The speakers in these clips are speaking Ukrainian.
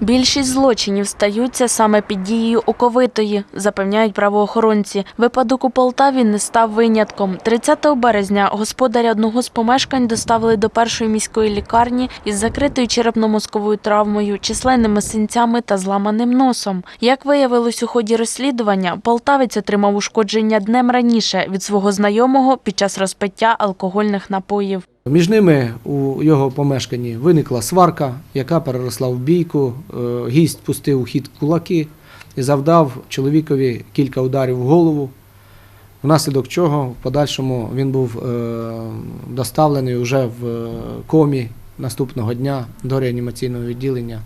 Більшість злочинів стаються саме під дією оковитої, запевняють правоохоронці. Випадок у Полтаві не став винятком. 30 березня господаря одного з помешкань доставили до першої міської лікарні із закритою черепно-мозковою травмою, численними синцями та зламаним носом. Як виявилось у ході розслідування, полтавець отримав ушкодження днем раніше від свого знайомого під час розпиття алкогольних напоїв. Між ними у його помешканні виникла сварка, яка переросла в бійку. Е, Гість пустив у хід кулаки і завдав чоловікові кілька ударів в голову, внаслідок чого в подальшому він був е, доставлений уже в е, комі наступного дня до реанімаційного відділення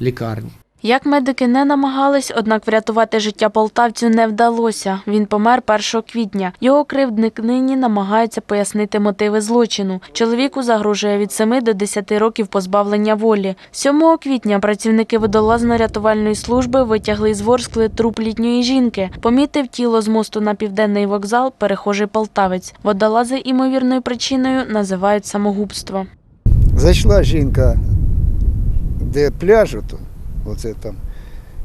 лікарні. Як медики не намагались, однак врятувати життя полтавцю не вдалося. Він помер 1 квітня. Його кривдник нині намагається пояснити мотиви злочину. Чоловіку загрожує від 7 до 10 років позбавлення волі. 7 квітня працівники водолазно-рятувальної служби витягли з Ворскли труп літньої жінки. Помітив тіло з мосту на південний вокзал перехожий полтавець. Водолази імовірною причиною називають самогубство. Зайшла жінка, де пляж, ото, оце там,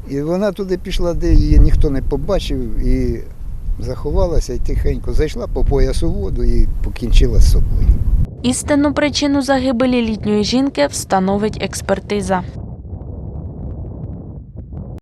і вона туди пішла, де її ніхто не побачив, і заховалася і тихенько зайшла по поясу воду і покінчила з собою. Істинну причину загибелі літньої жінки встановить експертиза.